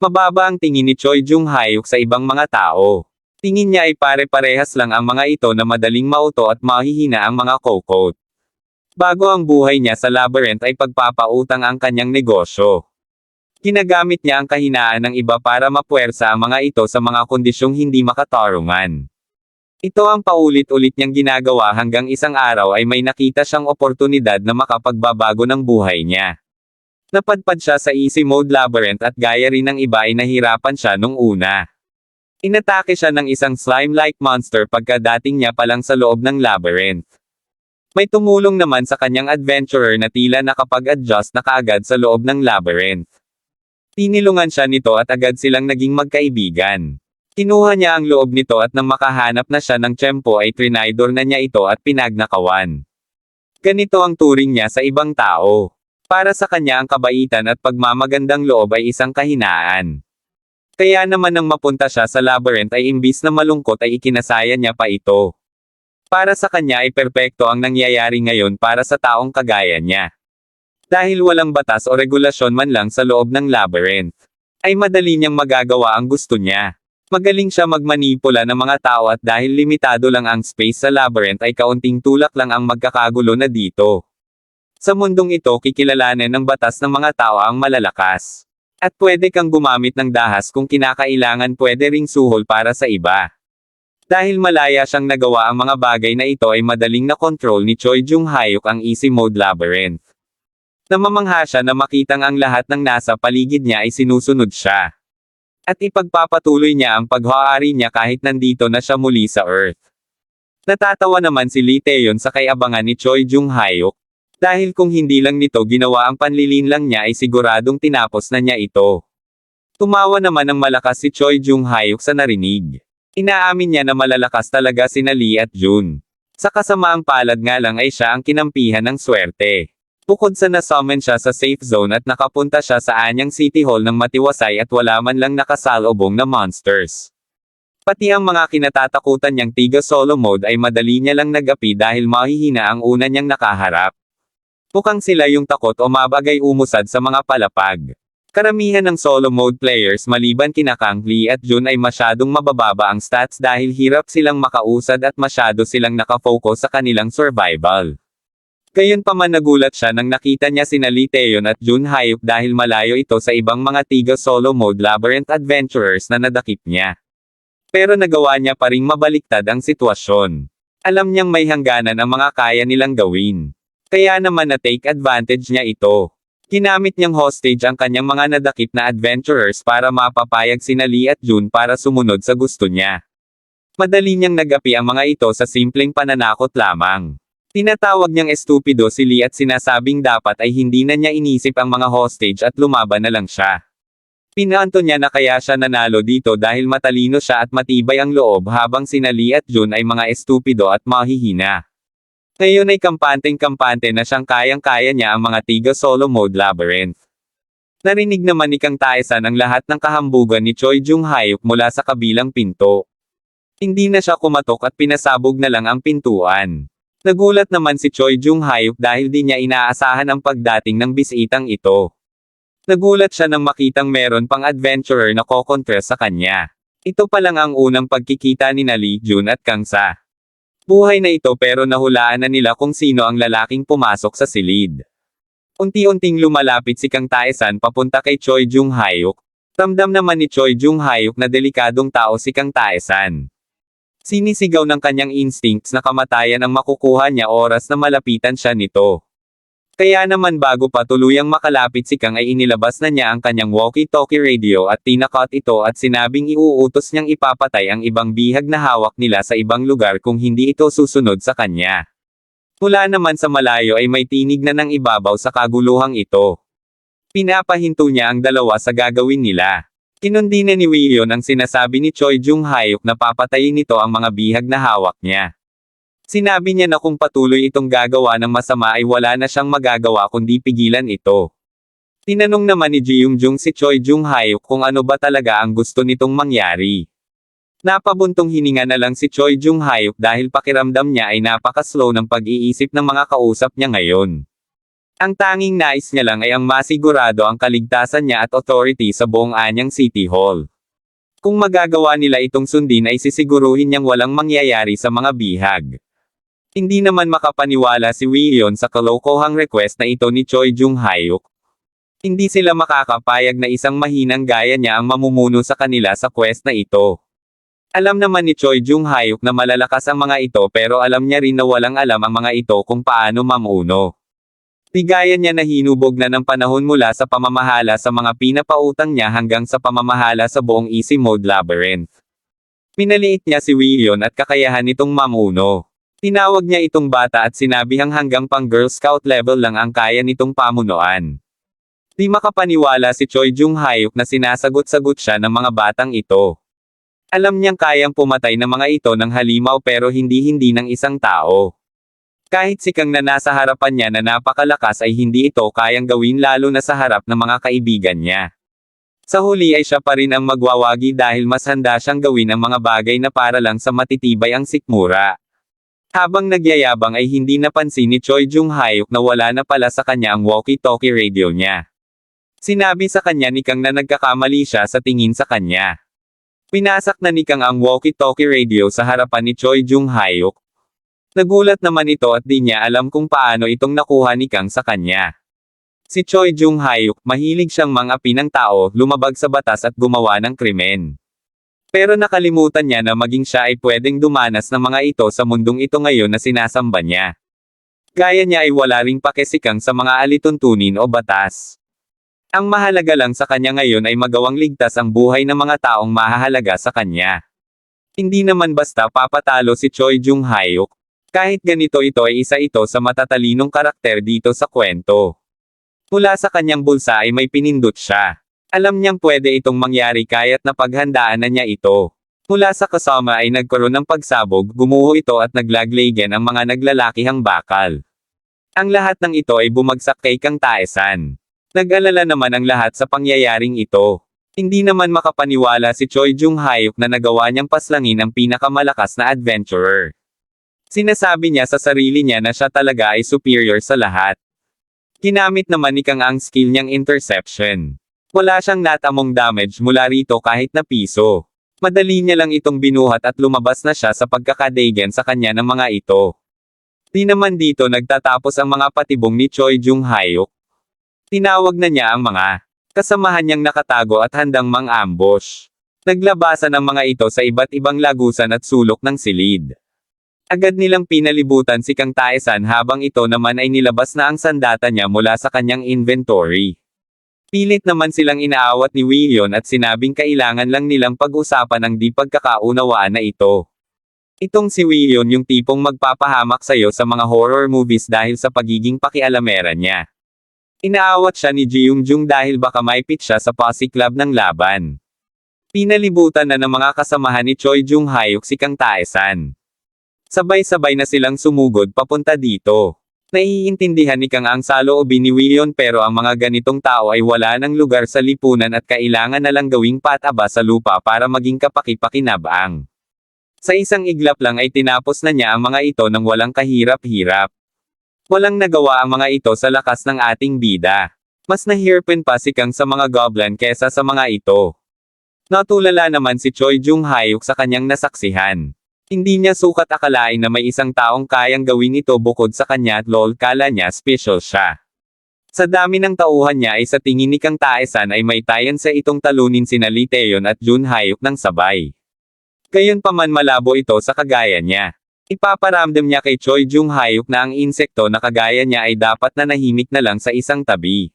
Mababa ang tingin ni Choi Jung Hayuk sa ibang mga tao. Tingin niya ay pare-parehas lang ang mga ito na madaling mauto at mahihina ang mga kokot. Bago ang buhay niya sa labyrinth ay pagpapautang ang kanyang negosyo. Ginagamit niya ang kahinaan ng iba para mapuwersa ang mga ito sa mga kondisyong hindi makatarungan. Ito ang paulit-ulit niyang ginagawa hanggang isang araw ay may nakita siyang oportunidad na makapagbabago ng buhay niya. Napadpad siya sa easy mode labyrinth at gaya rin ng iba ay nahirapan siya nung una. Inatake siya ng isang slime-like monster pagka dating niya pa lang sa loob ng labyrinth. May tumulong naman sa kanyang adventurer na tila nakapag-adjust na kaagad sa loob ng labyrinth. Tinilungan siya nito at agad silang naging magkaibigan. Kinuha niya ang loob nito at nang makahanap na siya ng tiyempo ay trinaydor na niya ito at pinagnakawan. Ganito ang turing niya sa ibang tao. Para sa kanya ang kabaitan at pagmamagandang loob ay isang kahinaan. Kaya naman nang mapunta siya sa labyrinth ay imbis na malungkot ay ikinasaya niya pa ito. Para sa kanya ay perpekto ang nangyayari ngayon para sa taong kagaya niya. Dahil walang batas o regulasyon man lang sa loob ng labyrinth, ay madali niyang magagawa ang gusto niya. Magaling siya magmanipula ng mga tao at dahil limitado lang ang space sa labyrinth ay kaunting tulak lang ang magkakagulo na dito. Sa mundong ito kikilalanin ng batas ng mga tao ang malalakas. At pwede kang gumamit ng dahas kung kinakailangan pwede ring suhol para sa iba. Dahil malaya siyang nagawa ang mga bagay na ito ay madaling na control ni Choi Jung Hayuk ang easy mode labyrinth. Namamangha siya na makitang ang lahat ng nasa paligid niya ay sinusunod siya. At ipagpapatuloy niya ang paghahari niya kahit nandito na siya muli sa Earth. Natatawa naman si Lee Taeyon sa kayabangan ni Choi Jung Hayuk. Dahil kung hindi lang nito ginawa ang panlilin lang niya ay siguradong tinapos na niya ito. Tumawa naman ng malakas si Choi Jung Hayuk sa narinig. Inaamin niya na malalakas talaga sina Lee at Jun. Sa kasamaang palad nga lang ay siya ang kinampihan ng swerte. Bukod sa nasummon siya sa safe zone at nakapunta siya sa anyang city hall ng matiwasay at wala man lang nakasalubong na monsters. Pati ang mga kinatatakutan niyang tiga solo mode ay madali niya lang nagapi dahil mahihina ang una niyang nakaharap. Mukhang sila yung takot o mabagay umusad sa mga palapag. Karamihan ng solo mode players maliban kina Kang Lee at Jun ay masyadong mabababa ang stats dahil hirap silang makausad at masyado silang nakafocus sa kanilang survival. Gayon pa man nagulat siya nang nakita niya sina Lee Taeyon at Jun Hayuk dahil malayo ito sa ibang mga tiga solo mode labyrinth adventurers na nadakip niya. Pero nagawa niya pa ring mabaliktad ang sitwasyon. Alam niyang may hangganan ang mga kaya nilang gawin. Kaya naman na take advantage niya ito. Ginamit niyang hostage ang kanyang mga nadakip na adventurers para mapapayag sina Lee at Jun para sumunod sa gusto niya. Madali niyang nagapi ang mga ito sa simpleng pananakot lamang. Tinatawag niyang estupido si Lee at sinasabing dapat ay hindi na niya inisip ang mga hostage at lumaban na lang siya. Pinaanto niya na kaya siya nanalo dito dahil matalino siya at matibay ang loob habang sina Lee at Jun ay mga estupido at mahihina. Ngayon ay kampanteng-kampante na siyang kayang-kaya niya ang mga tiga solo mode labyrinth. Narinig naman ni Kang Taesan ang lahat ng kahambugan ni Choi Jung Hayuk mula sa kabilang pinto. Hindi na siya kumatok at pinasabog na lang ang pintuan. Nagulat naman si Choi Jung Hayuk dahil di niya inaasahan ang pagdating ng bisitang ito. Nagulat siya nang makitang meron pang adventurer na kokontra sa kanya. Ito pa lang ang unang pagkikita ni Lee Jun at Kang Sa. Buhay na ito pero nahulaan na nila kung sino ang lalaking pumasok sa silid. Unti-unting lumalapit si Kang Taesan papunta kay Choi Jung Hayuk. Ramdam naman ni Choi Jung Hayuk na delikadong tao si Kang Taesan. Sinisigaw ng kanyang instincts na kamatayan ang makukuha niya oras na malapitan siya nito. Kaya naman bago pa tuluyang makalapit si Kang ay inilabas na niya ang kanyang walkie-talkie radio at tinakot ito at sinabing iuutos niyang ipapatay ang ibang bihag na hawak nila sa ibang lugar kung hindi ito susunod sa kanya. Mula naman sa malayo ay may tinig na ng ibabaw sa kaguluhang ito. Pinapahinto niya ang dalawa sa gagawin nila. Kinundi na ni Willion ang sinasabi ni Choi Jung Hayuk na papatayin nito ang mga bihag na hawak niya. Sinabi niya na kung patuloy itong gagawa ng masama ay wala na siyang magagawa kundi pigilan ito. Tinanong naman ni Ji Jung si Choi Jung Hayuk kung ano ba talaga ang gusto nitong mangyari. Napabuntong hininga na lang si Choi Jung Hayuk dahil pakiramdam niya ay napaka-slow ng pag-iisip ng mga kausap niya ngayon. Ang tanging nais niya lang ay ang masigurado ang kaligtasan niya at authority sa buong Anyang City Hall. Kung magagawa nila itong sundin ay sisiguruhin niyang walang mangyayari sa mga bihag. Hindi naman makapaniwala si Willion sa kalokohang request na ito ni Choi Jung Hayuk. Hindi sila makakapayag na isang mahinang gaya niya ang mamumuno sa kanila sa quest na ito. Alam naman ni Choi Jung Hayuk na malalakas ang mga ito pero alam niya rin na walang alam ang mga ito kung paano mamuno. Bigayan niya na hinubog na ng panahon mula sa pamamahala sa mga pinapautang niya hanggang sa pamamahala sa buong easy mode labyrinth. Pinaliit niya si Willion at kakayahan nitong mamuno. Tinawag niya itong bata at sinabihang hanggang pang Girl Scout level lang ang kaya nitong pamunuan. Di makapaniwala si Choi Jung Hayuk na sinasagot-sagot siya ng mga batang ito. Alam niyang kayang pumatay ng mga ito ng halimaw pero hindi-hindi ng isang tao. Kahit sikang na nasa harapan niya na napakalakas ay hindi ito kayang gawin lalo na sa harap ng mga kaibigan niya. Sa huli ay siya pa rin ang magwawagi dahil mas handa siyang gawin ang mga bagay na para lang sa matitibay ang sikmura. Habang nagyayabang ay hindi napansin ni Choi Jung Hayuk na wala na pala sa kanya ang walkie-talkie radio niya. Sinabi sa kanya ni Kang na nagkakamali siya sa tingin sa kanya. Pinasak na ni Kang ang walkie-talkie radio sa harapan ni Choi Jung Hayuk. Nagulat naman ito at di niya alam kung paano itong nakuha ni Kang sa kanya. Si Choi Jung Hayuk, mahilig siyang mangapi ng tao, lumabag sa batas at gumawa ng krimen. Pero nakalimutan niya na maging siya ay pwedeng dumanas ng mga ito sa mundong ito ngayon na sinasamba niya. Gaya niya ay wala ring pakesikang sa mga alituntunin o batas. Ang mahalaga lang sa kanya ngayon ay magawang ligtas ang buhay ng mga taong mahahalaga sa kanya. Hindi naman basta papatalo si Choi Jung Hayuk. Kahit ganito ito ay isa ito sa matatalinong karakter dito sa kwento. Mula sa kanyang bulsa ay may pinindot siya. Alam niyang pwede itong mangyari kaya't napaghandaan na niya ito. Mula sa kasama ay nagkaroon ng pagsabog, gumuho ito at naglaglagan ang mga naglalakihang bakal. Ang lahat ng ito ay bumagsak kay Kang Taesan. Nag-alala naman ang lahat sa pangyayaring ito. Hindi naman makapaniwala si Choi Jung Hayuk na nagawa niyang paslangin ang pinakamalakas na adventurer. Sinasabi niya sa sarili niya na siya talaga ay superior sa lahat. Ginamit naman ni Kang ang skill niyang interception. Wala siyang natamong damage mula rito kahit na piso. Madali niya lang itong binuhat at lumabas na siya sa pagkakadegen sa kanya ng mga ito. Di naman dito nagtatapos ang mga patibong ni Choi Jung Hayuk. Tinawag na niya ang mga kasamahan niyang nakatago at handang mang-ambush. Naglabasan ang mga ito sa iba't ibang lagusan at sulok ng silid. Agad nilang pinalibutan si Kang Taesan habang ito naman ay nilabas na ang sandata niya mula sa kanyang inventory. Pilit naman silang inaawat ni Willion at sinabing kailangan lang nilang pag-usapan ang di pagkakaunawaan na ito. Itong si Willion yung tipong magpapahamak sa'yo sa mga horror movies dahil sa pagiging pakialamera niya. Inaawat siya ni Jiung Jung dahil baka maipit siya sa posse club ng laban. Pinalibutan na ng mga kasamahan ni Choi Jung Hayuk si Kang Taesan. Sabay-sabay na silang sumugod papunta dito. Naiintindihan ni Kang ang saloobin ni Willion pero ang mga ganitong tao ay wala ng lugar sa lipunan at kailangan na lang gawing pataba sa lupa para maging kapaki-pakinabang. Sa isang iglap lang ay tinapos na niya ang mga ito ng walang kahirap-hirap. Walang nagawa ang mga ito sa lakas ng ating bida. Mas nahirpin pa si Kang sa mga goblin kesa sa mga ito. Natulala naman si Choi Jung Hayuk sa kanyang nasaksihan. Hindi niya sukat akalain na may isang taong kayang gawin ito bukod sa kanya at lol kala niya special siya. Sa dami ng tauhan niya ay sa tingin ni Kang Taesan ay may tayan sa itong talunin sina Lee at Jun Hayuk ng sabay. Gayon pa man malabo ito sa kagaya niya. Ipaparamdam niya kay Choi Jung Hayuk na ang insekto na kagaya niya ay dapat na nahimik na lang sa isang tabi.